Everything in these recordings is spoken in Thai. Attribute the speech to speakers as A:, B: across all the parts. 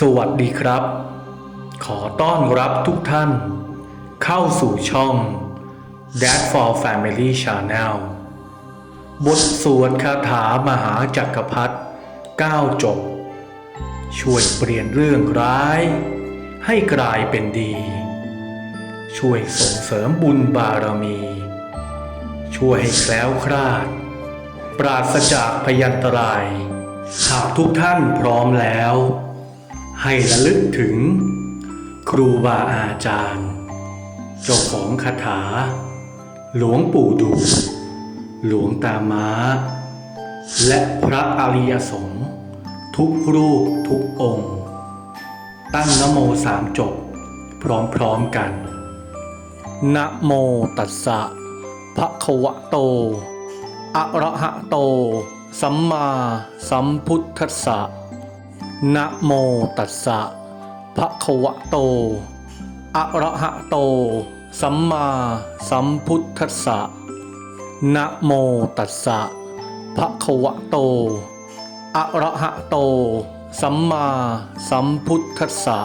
A: สวัสดีครับ ขอต้อนรับทุกท่าน เข้าสู่ช่อง Dad for Family Channel บทสวดคาถามหาจักรพรรดิ9จบ ช่วยเปลี่ยนเรื่องร้าย ให้กลายเป็นดี ช่วยส่งเสริมบุญบารมี ช่วยให้แคล้วคลาด ปราศจากพยันตราย หากทุกท่านพร้อมแล้ว ให้ระลึกถึง ครูบาอาจารย์ เจ้าของคาถา หลวงปู่ดู หลวงตาม้า และพระอริยสงฆ์ทุกรูปทุกองค์ ตั้งนโมสามจบ พร้อมๆกัน นะโมตัสสะภะควะโต อะระหะโต สัมมาสัมพุทธัสสะ นะโมตัสสะภะคะวะโต อะระหะโต สัมมาสัมพุทธัสสะนะโมตัสสะภะคะวะโต อะระหะโต สัมมาสัมพุทธัสสะ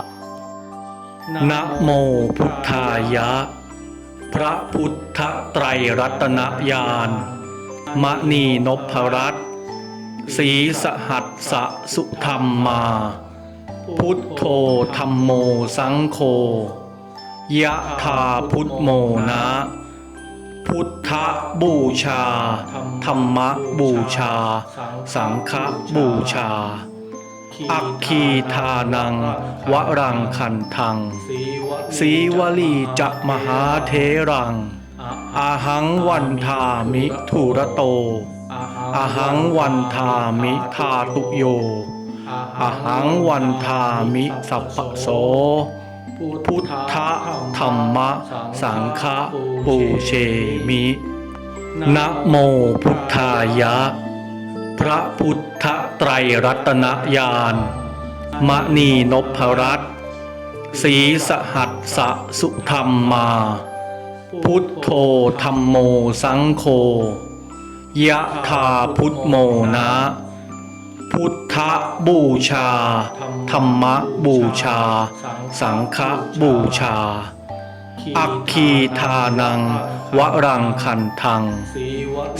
A: นะโมพุทธายะ พระพุทธไตรรัตนญาณมณีนพรัตน์ ศรีสหัสสะสุธรรมมา พุทโธธรรมโมสังโฆยะธาพุทโมนะ พุทธบูชา ธรรมบูชา สังฆบูชา อักคีทานัง วรังคันทัง สีวลีจะมหาเทรังอาหังวันทามิทุระโต อหังวันทามิทาตุโย อหังวันทามิสัพพโส พุทธธรรมะสังฆะปูเชมินะโมพุทธายะ พระพุทธไตรรัตนญาณมณีนพรัตน์ศรีสหัสสะสุธรรมมา พุทโธธรรมโมสังโฆ ยะธาพุทโมนะ พุทธบูชา ธรรมบูชา สังฆบูชา อักคีทานัง วรังคันทัง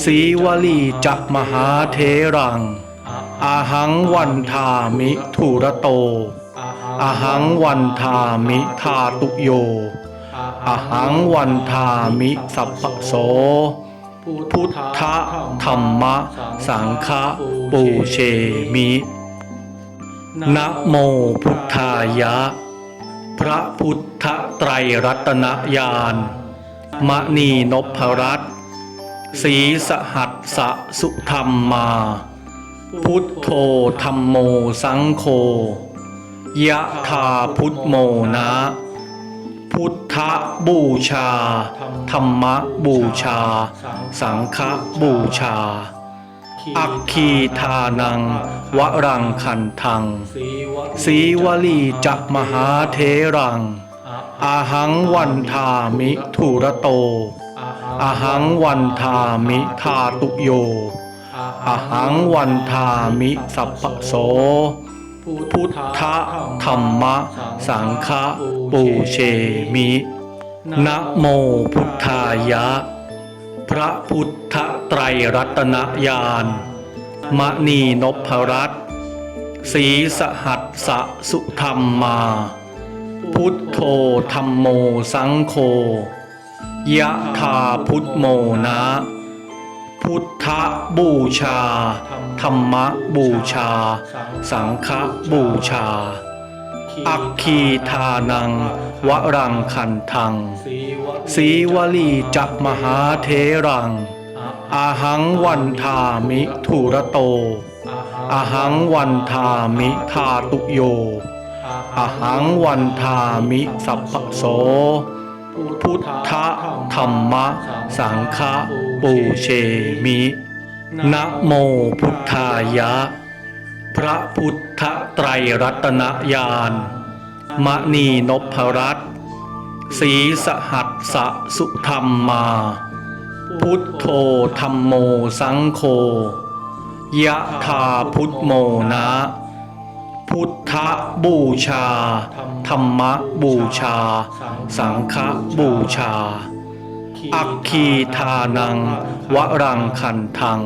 A: สีวลีจักมหาเทรัง อาหังวันทามิทุระโต อาหังวันทามิทาตุโยอาหังวันทามิสัพพโส พุทธธรรมะ สังฆปูเชมินะโมพุทธายะ พระพุทธไตรรัตนญาณมณีนพรัตน์ศรีสหัสสะสุธรรมมา พุทโธธรรมโมสังโฆยะธาพุทโมนะ พุทธบูชา ธรรมบูชา สังฆบูชา อักคีทานัง วรังคันทัง สีวลีจักมหาเทรัง อาหังวันทามิทุระโต อาหังวันทามิทาตุโยอาหังวันทามิสัพพโส พุทธธรรมะ สังฆปูเชมิ นะโมพุทธายะ พระพุทธไตรรัตนญาณมณีนพรัตน์ศรีสหัสสะสุธรรมมา พุทโธธรรมโมสังโฆยะธาพุทโมนะ พุทธบูชา ธรรมบูชา สังฆบูชา อักคีทานัง วรังคันทัง สีวลีจักมหาเทรัง อาหังวันทามิทุระโต อาหังวันทามิทาตุโยอาหังวันทามิสัพพโส พุทธธรรมะ สังฆปูเชมิ นะโมพุทธายะ พระพุทธไตรรัตนญาณมณีนพรัตน์ศรีสหัสสะสุธรรมมา พุทโธธรรมโมสังโฆยะธาพุทโมนะ พุทธบูชา ธรรมบูชา สังฆบูชา อัคคีทานัง วรังคันทัง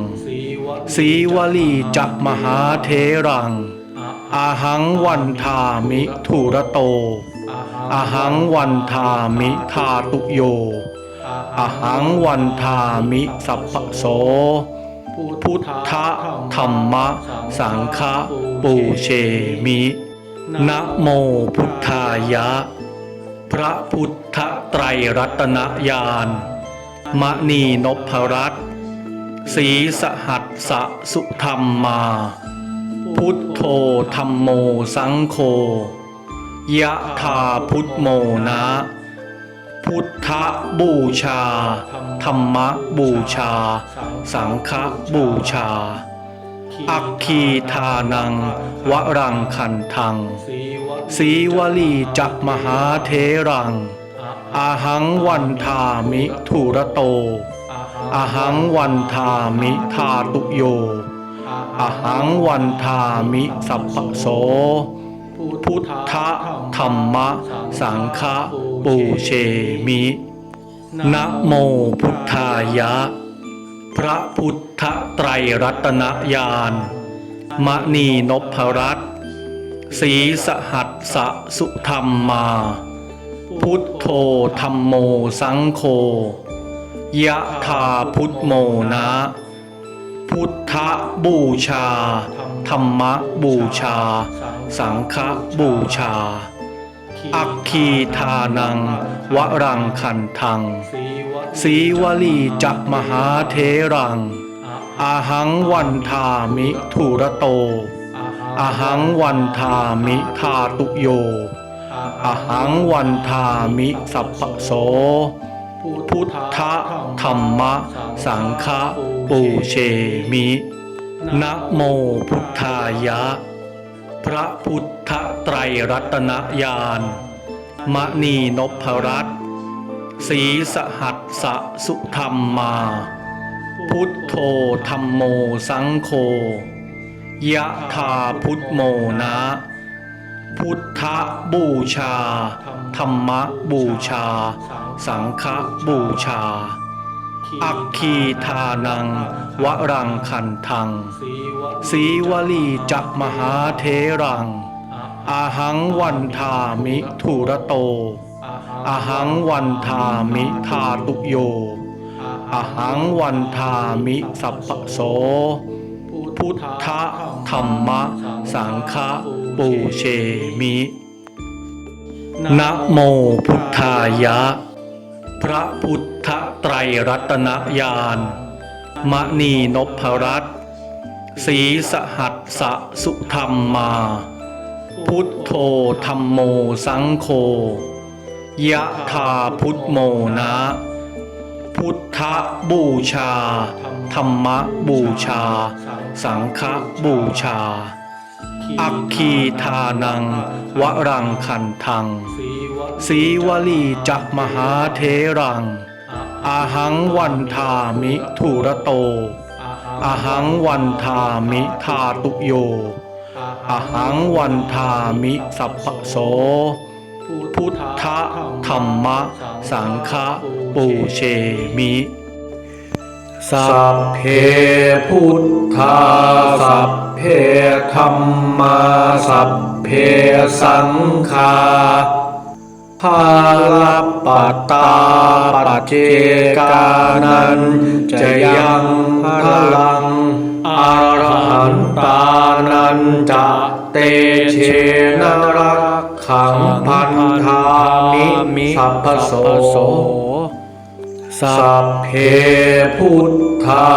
A: สีวลีจักมหาเทรัง อาหังวันทามิทุระโต อาหังวันทามิทาตุโยอาหังวันทามิสัพพโส พุทธะธรรมะ สังฆะปูเชมิ นะโมพุทธายะ พระพุทธไตรรัตนญาณมณีนพรัตสีสหัสสะสุธรรมมา พุทโธธรรมโมสังโฆยะธาพุทโมนะ พุทธบูชา ธรรมบูชา สังฆบูชา อัคคีทานัง วรังคันทัง สีวลีจักมหาเทรัง อาหังวันทามิทุระโต อาหังวันทามิทาตุโย อาหังวันทามิสัพพโส พุทธธรรมสังฆ ปูเชมิ นะโมพุทธายะ พระพุทธไตรรัตนญาณมณีนพรัตสีสหัสสะสุธรรมมา พุทโธธรรมโมสังโฆยะธาพุทโมนะ พุทธบูชา ธรรมบูชา สังฆบูชา อัคคีทานัง วรังคันทัง สีวลีจักมหาเทรัง อาหังวันทามิทุระโต อาหังวันทามิทาตุโย อาหังวันทามิสัพพโส พุทธธรรมะ สังฆปูเชมินะโมพุทธายะ พระพุทธไตรรัตนญาณ มณีนพรัตน์สีสหัสสะสุธรรมมา พุทโธธรรมโมสังโฆยะธาพุทโมนะ พุทธบูชา ธรรมบูชา สังฆบูชา อัคคีทานัง วรังคันทัง สีวลีจักมหาเทรัง อาหังวันทามิทุระโตอาหังวันทามิทาตุโยอาหังวันทามิสัพโส พุทธธรรมะสังฆปูเชมินะโมพุทธายะ พระพุทธไตรรัตนญาณมณีนพรัตสีสหัสสะสุธรรมมา พุทโธธรรมโมสังโฆยะธาพุทโมนะ พุทธบูชา ธรรมบูชา สังฆบูชา อัคคีทานัง วรังคันทัง สีวลีจักมหาเทรัง อาหังวันทามิทุระโตอาหังวันทามิทาตุโย อหังวันทามิสัพพโส พุทธธรรมะ สังฆปูเชมิ สัพเพพุทธาสัพเพธรรมาสัพเพสังฆาภาลปตาปเจกานันจะยังพลัง อรหันตานันจะเตเชนรักขังพันธามิสัพพโสสัพเพพุทธา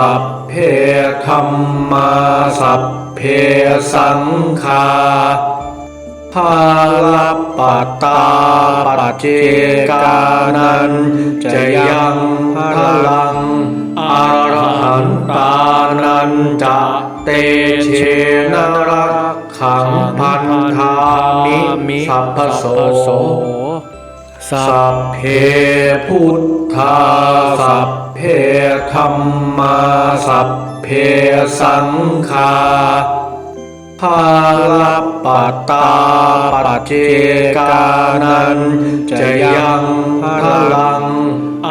A: สัพเพธรรมาสัพเพสังฆาภาลปตาปัจเจกานันจะยังพลัง รหันตานันจะเตเชนรักขังพันธามิสัพพโสสัพเพพุทธาสัพเพธรรมาสัพเพสังฆาภาลปัตตาปัจเจกานันจะยังพลัง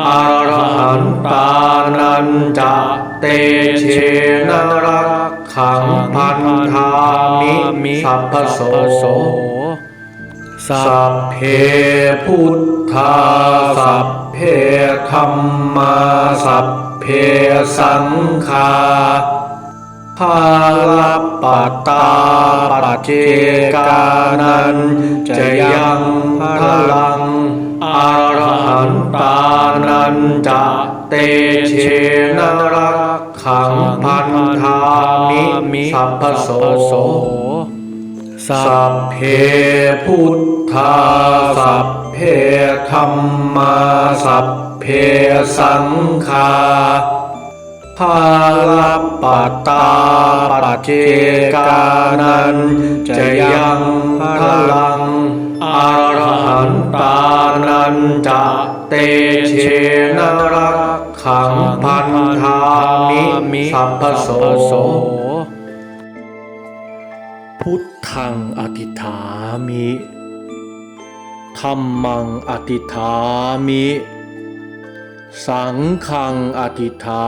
A: อรหันตานันจะเตเชนรักขังพันธามิสัพพโสสัพเพพุทธาสัพเพธรรมาสัพเพสังฆาภาลปัตตาปัจเจกานันจะยังพลัง อรหันตานันจะเตเชนรักขังพันธามิสัพพโสสัพเพพุทธาสัพเพธรรมาสัพเพสังฆาภาลปัตตาปัจเจกานันจะยังพลังอ รหันตานันจะเตเชนรักขังพันธามิสัพพโส พุทธังอธิฐามิธรรมังอธิฐามิ สังฆังอธิฐา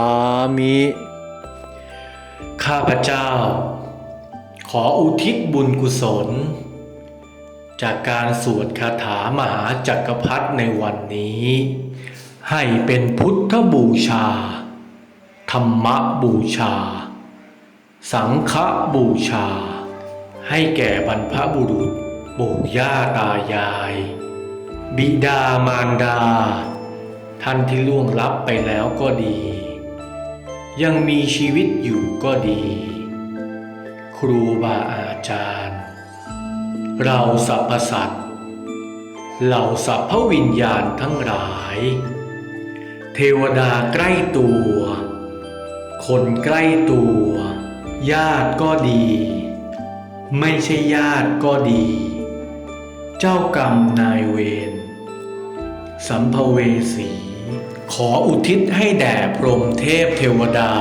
A: มิ ข้าพเจ้า ขออุทิศบุญกุศล จากการสวดคาถามหาจักรพรรดิในวันนี้ ให้เป็นพุทธบูชา ธรรมบูชา สังฆบูชา ให้แก่บรรพบุรุษปู่ย่าตายาย บิดามารดา ท่านที่ล่วงลับไปแล้วก็ดี ยังมีชีวิตอยู่ก็ดี ครูบาอาจารย์ เราสรรพสัตว์เหล่าสัพพวิญญาณทั้งหลาย เทวดาใกล้ตัว คนใกล้ตัว ญาติก็ดี ไม่ใช่ญาติก็ดี เจ้ากรรมนายเวรสัมภเวสี ขออุทิศให้แด่พรหมเทพเทวดา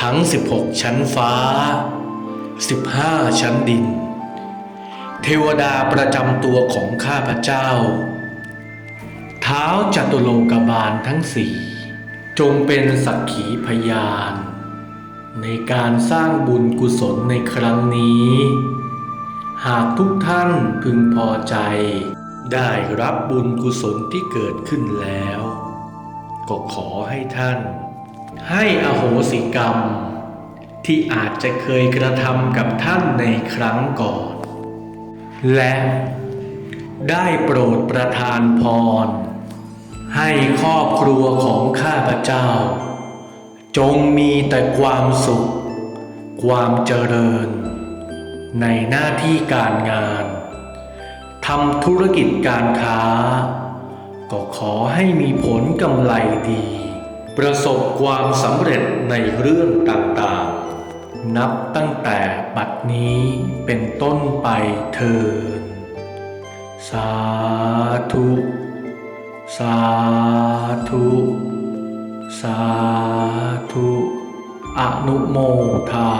A: ทั้ง 16 ชั้นฟ้า 15 ชั้นดิน เทวดาประจำตัวของข้าพเจ้า เท้าจัตุโลกบาลทั้งสี่จงเป็นสักขีพยาน ในการสร้างบุญกุศลในครั้งนี้ หากทุกท่านพึงพอใจ ได้รับบุญกุศลที่เกิดขึ้นแล้ว ก็ขอให้ท่าน ให้อโหสิกรรม ที่อาจจะเคยกระทำกับท่านในครั้งก่อน และได้โปรดประทานพร ให้ครอบครัวของข้าพเจ้า จงมีแต่ความสุข ความเจริญ ในหน้าที่การงานทำธุรกิจการค้า ก็ขอให้มีผลกำไรดี ประสบความสำเร็จในเรื่องต่างๆ นับตั้งแต่บัดนี้เป็นต้นไปเถิดสาธุ สาธุ สาธุ อนุโมทา